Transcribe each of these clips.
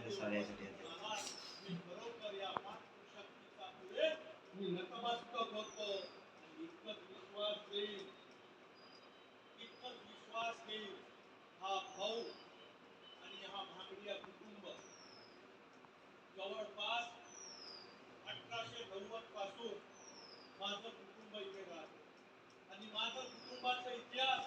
ते साडेयासाठी येते आणि हा भाऊ आणि हा भांगडिया कुटुंब जवळपास अठराशे नव्वदपासून माझं कुटुंब इथे राहतं. आणि माझं कुटुंबाचा इतिहास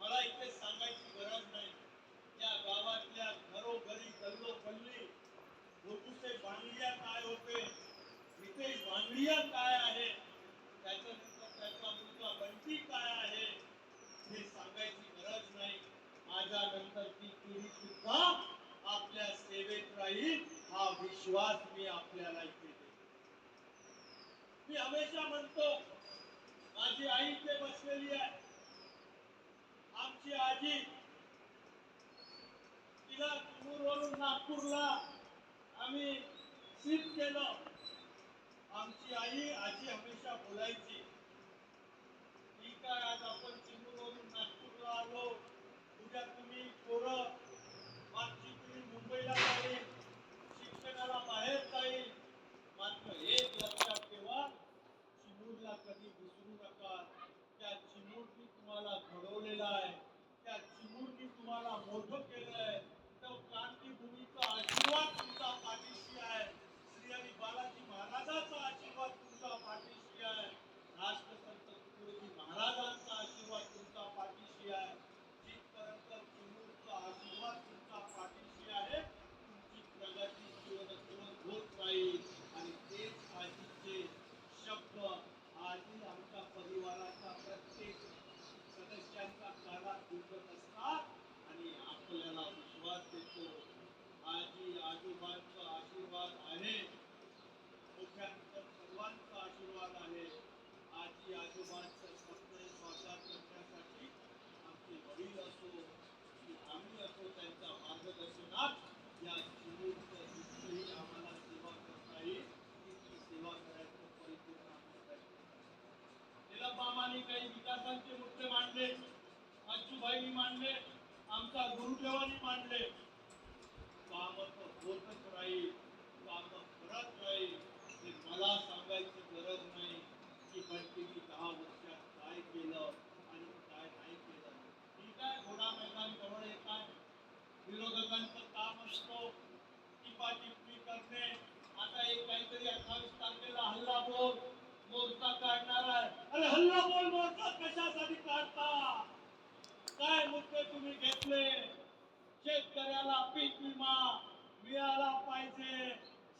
मला इथे सांगायची गरज नाही या गावातल्या घरोघरी गल्लो गल्ली भांडिया काय होते? इथे भांडिया काय आहे? त्याच्यानंतर त्याचा मुलगा बंटी काय आहे? हे सांगायची गरज नाही. माझ्या नंतर ती पिढी सुद्धा आपल्या सेवेत राहील हा विश्वास मी आपल्याला इथे मी हमेशा म्हणतो माझी आई इथे बसलेली आहे. आमची आजी तिला चिमूरवरून नागपूरला आम्ही शिफ्ट केलं. आमची आई आजी हमेशा बोलायची ठीक आहे आज आपण चिमूरवरून नागपूरला आलो उद्या तुम्ही पोरं मागची पिढी मुंबईला जाईल शिक्षणाला बाहेर जाईल मात्र एक लक्षात ठेवा चिमूरला कधी विसरू नका त्या चिमूरनी तुम्हाला घडवलेलं आहे त्या चिमूरनी तुम्हाला मोठं केलंय तो क्रांतीभूमीचा आशीर्वाद तुमचा पाठीशी आहे श्री हरी बालाजी महाराजांचा आशीर्वाद तुमचा पाठीशी आहे राष्ट्रसंत तुकडोजी महाराजांचा आशीर्वाद तुमचा पाठीशी आहे जिथपर्यंत चिमूरचा आशीर्वाद तुमचा पाठीशी आहे तुमची प्रगती चिरंजीव होत राहील आणि तेच आजीचे शब्द आजी आमच्या परिवाराचा प्रत्येक सदस्यांचा काळात गुंतत असतात आणि आपल्याला विश्वास देतो आजी आजोबांचा आशीर्वाद आहे मोठ्यांचा सर्वांचा आशीर्वाद आहे आजी आजोबांचं स्वप्न साकार करण्यासाठी आमचे वडील असो की आम्ही असो त्यांच्या मार्गदर्शनात या चिमूरचं जितकीही आम्हाला सेवा करता येईल तितकी सेवा करायचं परिपूर्ण आम्ही प्रयत्न करतो. निलम मामाने काही विकासांचे मुद्दे मांडले अच्चूभाईंनी मांडले आमच्या मांडले काम होतच राहील काम करत राहील. हे मला सांगायची गरज नाही की बंटीनी दहा वर्षात काय केलं आणि काय नाही केलं. ही काय घोडा मैदान जवळ येत आहे विरोधकांचं काम असतो. टिपा टिप्पणी करणे. आता एक काहीतरी अठ्ठावीस तारखेला हल्ला बोल. मोर्चा काढणार आहे. अरे हल्ला बोल मोर्चा कशासाठी काढता? काय मुद्दे तुम्ही घेतले? शेतकऱ्याला पीक विमा मिळाला पाहिजे.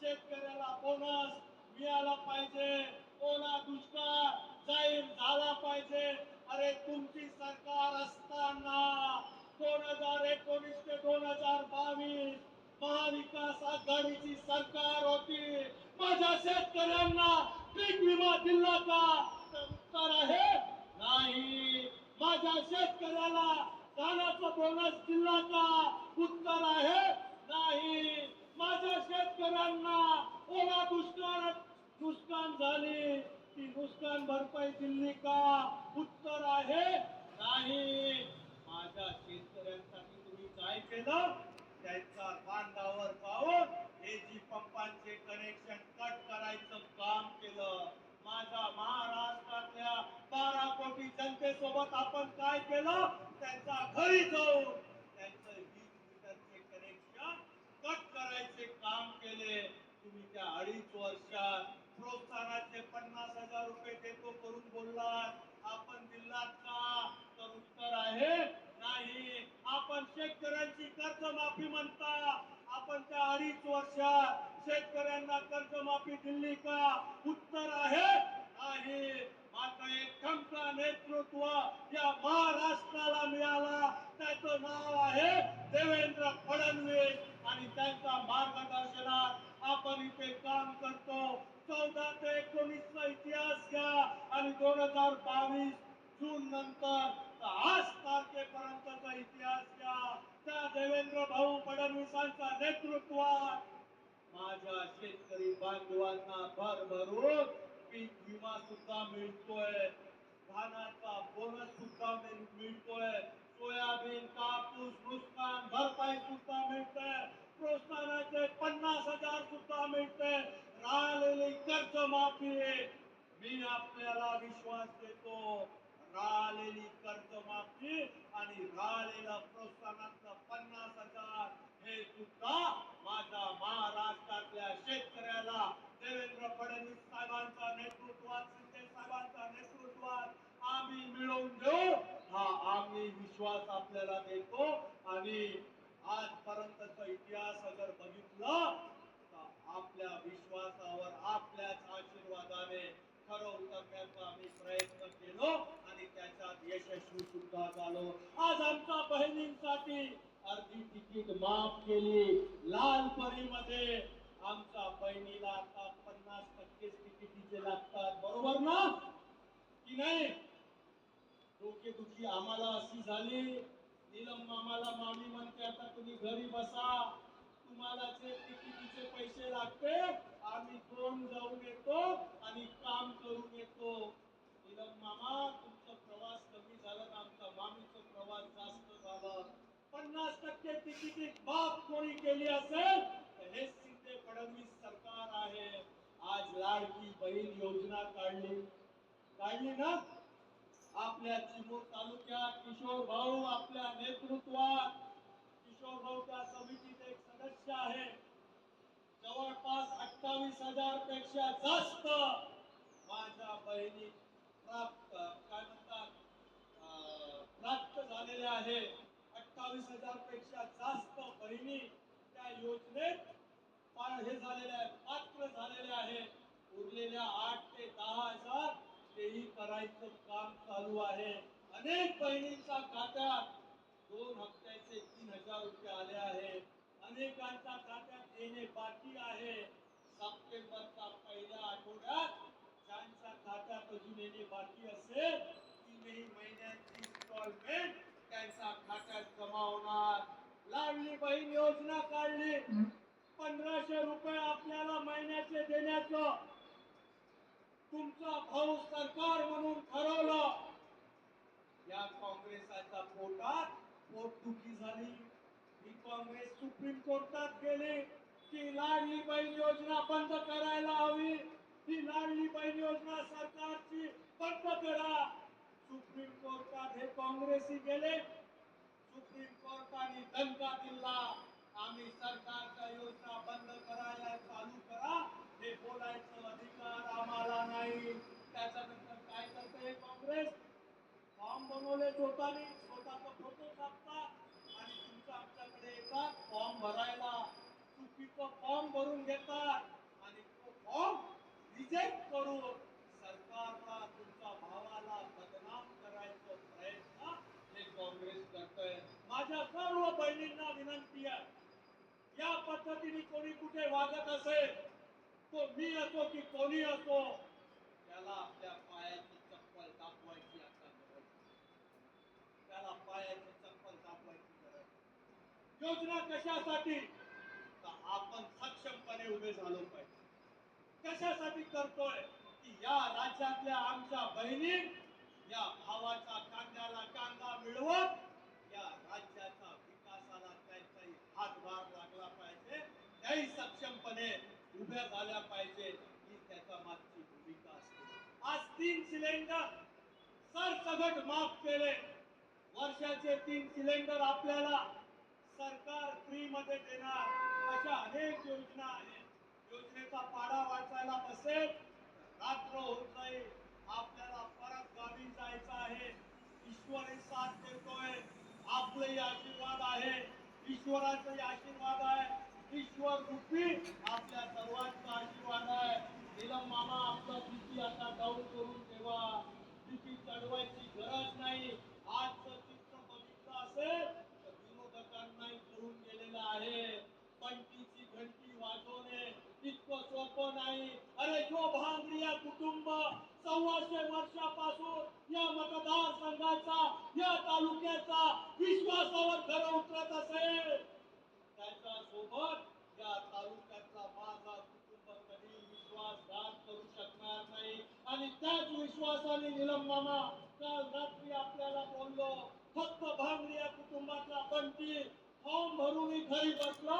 शेतकऱ्याला बोनस मिळाला पाहिजे. ओला दुष्काळ जाहीर झाला पाहिजे. अरे तुमची सरकार असताना दोन हजार एकोणीस ते दोन हजार बावीस महाविकास आघाडीची सरकार होती. माझ्या शेतकऱ्यांना पीक विमा दिला का? तर उत्तर आहे नाही. माझ्या शेतकऱ्याला धानाचा बोनस दिला का उत्तर आहे. नाही माझ्या शेतकऱ्यांना ओला दुष्काळ नुकसान झाली. ती नुकसान भरपाई दिली का? उत्तर आहे. नाही माझ्या शेतकऱ्यांसाठी तुम्ही काय केलं? त्यांचा बांधावर पाहून हे जी पंपांचे कनेक्शन कट करायचं काम केलं. माझ्या महाराष्ट्रातल्या बारा कोटी जनतेसोबत आपण काय केलं? त्यांचा घरी जाऊन त्यांचं वीज मीटरचे कनेक्शन कट करायचे काम केले. तुम्ही त्या अडीच वर्षात प्रोत्साहनाचे पन्नास हजार रुपये देतो करून बोललात. आपण दिलात का? तर उत्तर आहे नाही. आपण शेतकऱ्यांची कर्ज माफी म्हणता. आपण त्या अडीच वर्षात शेतकऱ्यांना कर्ज माफी दिली का? उत्तर आहे नाही मात्र एक खमका नेतृत्व या महाराष्ट्राला मिळाला. त्याचं नाव आहे देवेंद्र फडणवीस. आणि त्यांच्या मार्गदर्शनात आपण इथे काम करतो. चौदा ते एकोणीसचा इतिहास घ्या. आणि दोन हजार बावीस जून नंतर आज तारखेपर्यंतचा इतिहास घ्या. त्या देवेंद्र भाऊ फडणवीसांच्या नेतृत्वात माझ्या शेतकरी बांधवांना भरभरून पीक विमा सुद्धा मिळतोय. धानाचा बोनस सुद्धा मिळतोय. सोयाबीन कापूस नुकसान भरपाई सुद्धा मिळते. प्रोत्साहनाचे पन्नास हजार सुद्धा मिळते. राहिलेली कर्ज माफी मी आपल्याला विश्वास देतो. राहिलेली कर्ज माफी आणि राहिलेला प्रोत्साहन आणि आजपर्यंतचा इतिहास अगर बघितला तर आपल्या विश्वासावर आपल्याच आशीर्वादाने खरं उतरण्याचा आम्ही प्रयत्न केलो आणि त्याच्यात यशस्वी सुद्धा झालो. आज आमच्या बहिणींसाठी अर्धी तिकीट माफ केली. लाल मध्ये आमच्या बहिणीला आता पन्नास टक्केच तिकिटीचे लागतात बरोबर ना? की नाही? डोकेदुखी आम्हाला अशी झाली. नीलम मामाला मामी म्हणते आता तुम्ही घरी बसा. तुम्हाला जे तिकिटीचे पैसे लागते आम्ही दोन जाऊन येतो आणि काम करून येतो. नीलम मामा तुमचा प्रवास कमी झाला ना आमचा मामीचा प्रवास जास्त झाला. पन्नास टक्के तिकिटी बाप कोणी केली असेल तर हे सिद्धे फडणवीस सरकार आहे. आज लाडकी बहीण योजना काढली. काढली ना? आपल्या चिमूर तालुक्यात किशोर भाऊ आपल्या नेतृत्वात. किशोर भाऊ त्या समितीत एक सदस्य आहे. जवळपास अठ्ठावीस हजारपेक्षा जास्त माझ्या बहिणी प्राप्त काय म्हणतात प्राप्त झालेल्या आहे अठ्ठावीस हजारपेक्षा जास्त बहिणी त्या योजनेत हे झालेले आहे पात्र झालेले आहे उरलेल्या आठ ते दहा हजार करायचं काम चालू आहे. अनेक बहिणींच्या खात्यात दोन हप्त्याचे तीन हजार रुपये आले आहे. अनेकांच्या खात्यात येणे बाकी आहे. सप्टेंबरच्या पहिल्या आठवड्यात ज्यांच्या खात्यात अजून येणे बाकी असेल तीनही महिन्यांची इन्स्टॉलमेंट त्यांच्या खात्यात जमा होणार. लाडली बहीण योजना काढली. पंधराशे रुपये आपल्याला महिन्याचे देण्याचं. तुमचा भाऊ सरकार म्हणून ठरवलं. या काँग्रेसाच्या पोटात पोटदुखी झाली. ही काँग्रेस सुप्रीम कोर्टात गेली. की लाडली बहीण योजना बंद करायला हवी. ही लाडली बहीण योजना सरकारची बंद करा. सुप्रीम कोर्टात हे काँग्रेसी गेले. सुप्रीम कोर्टाने दणका दिला आम्ही सरकारच्या योजना बंद करायला चालू करा हे बोलायचं अधिकार आम्हाला नाही त्याच्यानंतर काय करते हे काँग्रेस फॉर्म बनवले स्वतःने स्वतःचा फोटो छापतात आणि तुमचा आमच्याकडे येतात फॉर्म भरायला. चुकीचा फॉर्म भरून घेतात आणि तो फॉर्म रिजेक्ट करून सरकारला तुमच्या भावाला बदनाम करायचा प्रयत्न हे काँग्रेस करतोय. माझ्या सर्व बहिणींना विनंती आहे या पद्धतीने कोणी कुठे वागत असेल तो मी असो की कोणी असो त्याला आपल्या पायाची चप्पल दाखवायची आता गरज आहे. त्याला पायाची चप्पल दाखवायची गरज आहे. योजना कशासाठी? आपण सक्षमपणे उभे झालो पाहिजे. कशासाठी करतोय? की या राज्यातल्या आमच्या बहिणी या भावाच्या कांद्याला कांदा मिळवत या राज्याच्या विकासाला त्यांचाही हातभार लागला पाहिजे. त्याही सक्षमपणे उभ्या झाल्या पाहिजे. ही त्याच्या मागची भूमिका असते. आज तीन सिलेंडर सरसगट माफ केले. वर्षाचे तीन सिलेंडर आपल्याला सरकार फ्री मध्ये देणार. अशा अनेक योजना आहेत. योजनेचा पाडा वाचायला बसेल. रात्र होत नाही. आपल्याला परत गावी जायचं आहे. ईश्वर हे साथ देतोय. आपले आशीर्वाद आहे. ईश्वराचे आशीर्वाद आहे. ईश्वर रूपी आपल्या सर्वांचा आशीर्वाद आहे. निलम मामा आपला भीती आता डाऊन करून ठेवा भीती चढवायची गरज नाही आजचं चित्र बघितलं असेल तर विरोधकांनाही करून गेलेलं आहे पंटीची घंटी वाजवणे इतकं सोपं नाही अरे जो भांगरिया कुटुंब सव्वाशे वर्षापासून या मतदारसंघाचा या विश्वासावर खरं उतरत असेल त्याच्या सोबत या तालुक्यातला माझा कुटुंब कधी विश्वासघात करू शकणार नाही. आणि त्याच विश्वासाने निलम मामा काल रात्री आपल्याला बोललो फक्त भांगरिया कुटुंबातला बंटी फॉर्म भरून घरी बसलो.